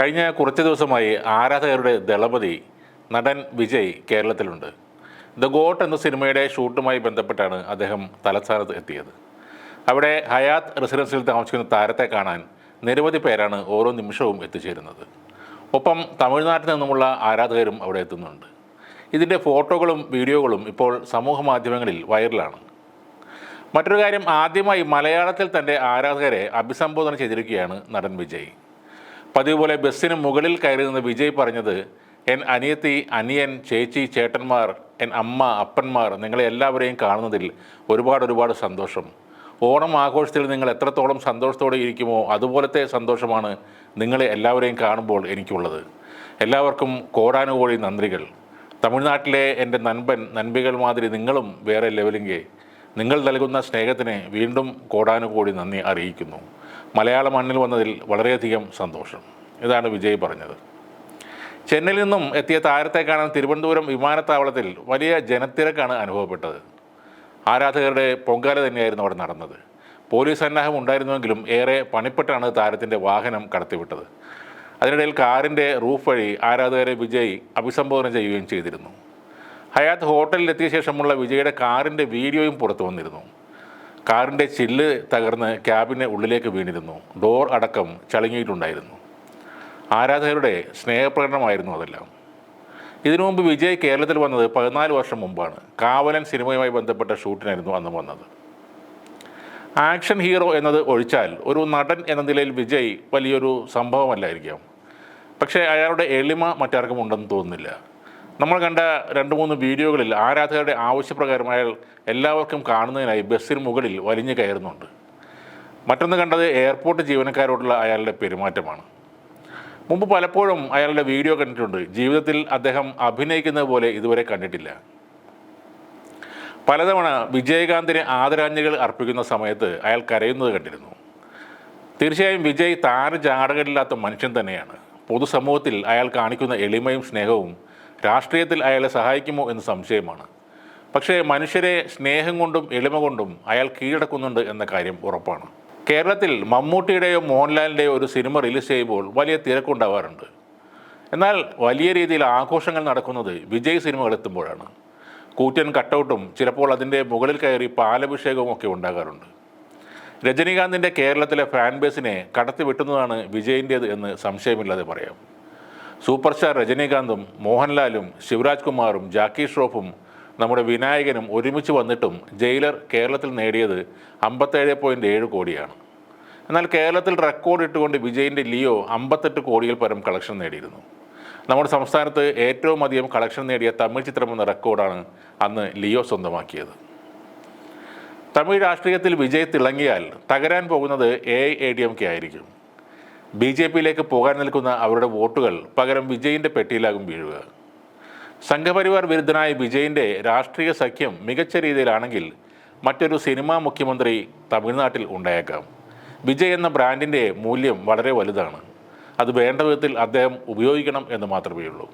കഴിഞ്ഞ കുറച്ച് ദിവസമായി ആരാധകരുടെ ദളപതി നടൻ വിജയ് കേരളത്തിലുണ്ട്. ദ ഗോട്ട് എന്ന സിനിമയുടെ ഷൂട്ടുമായി ബന്ധപ്പെട്ടാണ് അദ്ദേഹം തലസ്ഥാനത്ത് എത്തിയത്. അവിടെ ഹയാത്ത് റെസിഡൻസിൽ താമസിക്കുന്ന താരത്തെ കാണാൻ നിരവധി പേരാണ് ഓരോ നിമിഷവും എത്തിച്ചേരുന്നത്. ഒപ്പം തമിഴ്നാട്ടിൽ നിന്നുമുള്ള ആരാധകരും അവിടെ എത്തുന്നുണ്ട്. ഇതിന്റെ ഫോട്ടോകളും വീഡിയോകളും ഇപ്പോൾ സമൂഹ മാധ്യമങ്ങളിൽ വൈറലാണ്. മറ്റൊരു കാര്യം ആദ്യമായി മലയാളത്തിൽ തന്റെ ആരാധകരെ അഭിസംബോധന ചെയ്തിരിക്കുകയാണ് നടൻ വിജയ്. പതിവ് പോലെ ബസ്സിന് മുകളിൽ കയറി നിന്ന് വിജയ് പറഞ്ഞത് എൻ അനിയത്തി അനിയൻ ചേച്ചി ചേട്ടന്മാർ എൻ അമ്മ അപ്പന്മാർ നിങ്ങളെ എല്ലാവരെയും കാണുന്നതിൽ ഒരുപാട് ഒരുപാട് സന്തോഷം. ഓണം ആഘോഷത്തിൽ നിങ്ങൾ എത്രത്തോളം സന്തോഷത്തോടെ ഇരിക്കുമോ അതുപോലത്തെ സന്തോഷമാണ് നിങ്ങളെ എല്ലാവരെയും കാണുമ്പോൾ എനിക്കുള്ളത്. എല്ലാവർക്കും കോടാനുകോടി നന്ദികൾ. തമിഴ്നാട്ടിലെ എന്റെ നൻപൻ നൻപികൾ മാതിരി നിങ്ങളും വേറെ ലെവലിങ്കെ നിങ്ങൾ നൽകുന്ന സ്നേഹത്തിന് വീണ്ടും കോടാനുകോടി നന്ദി അറിയിക്കുന്നു. മലയാള മണ്ണിൽ വന്നതിൽ വളരെയധികം സന്തോഷം. ഇതാണ് വിജയ് പറഞ്ഞത്. ചെന്നൈയിൽ നിന്നും എത്തിയ താരത്തെ കാണാൻ തിരുവനന്തപുരം വിമാനത്താവളത്തിൽ വലിയ ജനത്തിരക്കാണ് അനുഭവപ്പെട്ടത്. ആരാധകരുടെ പൊങ്കാല തന്നെയായിരുന്നു അവിടെ നടന്നത്. പോലീസ് സന്നാഹം ഉണ്ടായിരുന്നുവെങ്കിലും ഏറെ പണിപ്പെട്ടാണ് താരത്തിന്റെ വാഹനം കടത്തിവിട്ടത്. അതിനിടയിൽ കാറിന്റെ റൂഫ് വഴി ആരാധകരെ വിജയ് അഭിസംബോധന ചെയ്യുകയും ചെയ്തിരുന്നു. ഹയാത്ത് ഹോട്ടലിലെത്തിയ ശേഷമുള്ള വിജയുടെ കാറിന്റെ വീഡിയോയും പുറത്തു വന്നിരുന്നു. കാറിന്റെ ചില്ല് തകർന്ന് ക്യാബിന് ഉള്ളിലേക്ക് വീണിരുന്നു. ഡോർ അടക്കം ചളിങ്ങിയിട്ടുണ്ടായിരുന്നു ആരാധകരുടെ സ്നേഹപ്രകടനമായിരുന്നു അതെല്ലാം. ഇതിനു മുമ്പ് വിജയ് കേരളത്തിൽ വന്നത് പതിനാല് വർഷം മുമ്പാണ്. കാവലൻ സിനിമയുമായി ബന്ധപ്പെട്ട ഷൂട്ടിനായിരുന്നു അന്ന് വന്നത്. ആക്ഷൻ ഹീറോ എന്നത് ഒഴിച്ചാൽ ഒരു നടൻ എന്ന നിലയിൽ വിജയ് വലിയൊരു സംഭവമല്ലായിരിക്കാം. പക്ഷേ അയാളുടെ എളിമ മറ്റാർക്കും ഉണ്ടെന്ന് തോന്നുന്നില്ല. നമ്മൾ കണ്ട രണ്ട് മൂന്ന് വീഡിയോകളിൽ ആരാധകരുടെ ആവശ്യപ്രകാരം അയാൾ എല്ലാവർക്കും കാണുന്നതിനായി ബസ്സിന് മുകളിൽ വലിഞ്ഞു കയറുന്നുണ്ട്. മറ്റൊന്ന് കണ്ടത് എയർപോർട്ട് ജീവനക്കാരോടുള്ള അയാളുടെ പെരുമാറ്റമാണ്. മുമ്പ് പലപ്പോഴും അയാളുടെ വീഡിയോ കണ്ടിട്ടുണ്ട്. ജീവിതത്തിൽ അദ്ദേഹം അഭിനയിക്കുന്നത് പോലെ ഇതുവരെ കണ്ടിട്ടില്ല. പലതവണ വിജയകാന്തിന് ആദരാഞ്ജലികൾ അർപ്പിക്കുന്ന സമയത്ത് അയാൾ കരയുന്നത് കണ്ടിരുന്നു. തീർച്ചയായും വിജയ് താരജാടകരില്ലാത്ത മനുഷ്യൻ തന്നെയാണ്. പൊതുസമൂഹത്തിൽ അയാൾ കാണിക്കുന്ന എളിമയും സ്നേഹവും രാഷ്ട്രീയത്തിൽ അയാളെ സഹായിക്കുമോ എന്ന് സംശയമാണ്. പക്ഷേ മനുഷ്യരെ സ്നേഹം കൊണ്ടും എളിമ കൊണ്ടും അയാൾ കീഴടക്കുന്നുണ്ട് എന്ന കാര്യം ഉറപ്പാണ്. കേരളത്തിൽ മമ്മൂട്ടിയുടെയോ മോഹൻലാലിന്റെയോ ഒരു സിനിമ റിലീസ് ചെയ്യുമ്പോൾ വലിയ തിരക്കുണ്ടാവാറുണ്ട്. എന്നാൽ വലിയ രീതിയിൽ ആഘോഷങ്ങൾ നടക്കുന്നത് വിജയ് സിനിമകൾ എത്തുമ്പോഴാണ്. കൂറ്റൻ കട്ടൗട്ടും ചിലപ്പോൾ അതിന്റെ മുകളിൽ കയറി പാലഭിഷേകവും ഒക്കെ ഉണ്ടാകാറുണ്ട്. രജനീകാന്തിന്റെ കേരളത്തിലെ ഫാൻ ബേസിനെ കടത്തി വിജയിന്റേത് എന്ന് സംശയമില്ലാതെ പറയാം. സൂപ്പർ സ്റ്റാർ രജനീകാന്തും മോഹൻലാലും ശിവരാജ് കുമാറും ജാക്കി ഷ്രോഫും നമ്മുടെ വിനായകനും ഒരുമിച്ച് വന്നിട്ടും ജയിലർ കേരളത്തിൽ നേടിയത് അമ്പത്തേഴ് പോയിന്റ് ഏഴ് കോടിയാണ്. എന്നാൽ കേരളത്തിൽ റെക്കോർഡ് ഇട്ടുകൊണ്ട് വിജയിന്റെ ലിയോ അമ്പത്തെട്ട് കോടിയിൽ പരം കളക്ഷൻ നേടിയിരുന്നു. നമ്മുടെ സംസ്ഥാനത്ത് ഏറ്റവും അധികം കളക്ഷൻ നേടിയ തമിഴ് ചിത്രം എന്ന റെക്കോർഡാണ് അന്ന് ലിയോ സ്വന്തമാക്കിയത്. തമിഴ് രാഷ്ട്രീയത്തിൽ വിജയ് തിളങ്ങിയാൽ തകരാൻ പോകുന്നത് A I D M K ആയിരിക്കും. ബി ജെ പിയിലേക്ക് പോകാൻ നിൽക്കുന്ന അവരുടെ വോട്ടുകൾ പകരം വിജയിന്റെ പെട്ടിയിലാകും വീഴുക. സംഘപരിവാർ വിരുദ്ധനായ വിജയിന്റെ രാഷ്ട്രീയ സഖ്യം മികച്ച രീതിയിലാണെങ്കിൽ മറ്റൊരു സിനിമാ മുഖ്യമന്ത്രി തമിഴ്നാട്ടിൽ ഉണ്ടായേക്കാം. വിജയ് എന്ന ബ്രാൻഡിന്റെ മൂല്യം വളരെ വലുതാണ്. അത് വേണ്ട വിധത്തിൽ അദ്ദേഹം ഉപയോഗിക്കണം എന്ന് മാത്രമേ ഉള്ളൂ